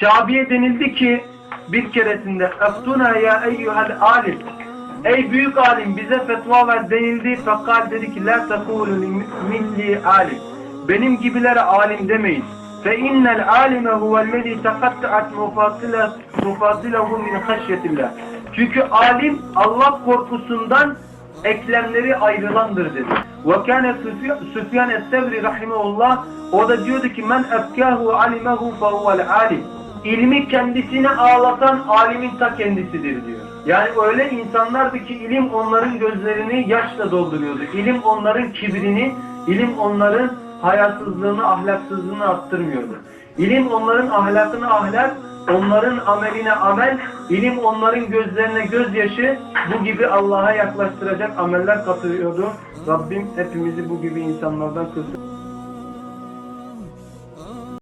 Şabi'ye denildi ki bir keresinde Eftuna ya eyyuhel alim. Ey büyük alim bize fetva ver denildi. Fakat dedi ki la tekulu milli alim. Benim gibilere alim demeyin. Fe innel alime huvellezî tekatta'at mufasilehu min haşyetillah. Çünkü alim Allah korkusundan eklemleri ayrılandır dedi. Ve kâne Süfyan es-Sevri rahimehullah o da diyordu ki men efkâhu alimehu fehuvel alim. İlmi kendisini ağlatan alimin ta kendisidir diyor. Yani öyle insanlardı ki ilim onların gözlerini yaşla dolduruyordu. İlim onların kibrini, ilim onların hayasızlığını, ahlaksızlığını arttırmıyordu. İlim onların ahlakını ahlak, onların ameline amel, ilim onların gözlerine gözyaşı, bu gibi Allah'a yaklaştıracak ameller katıyordu. Rabbim hepimizi bu gibi insanlardan kılsın.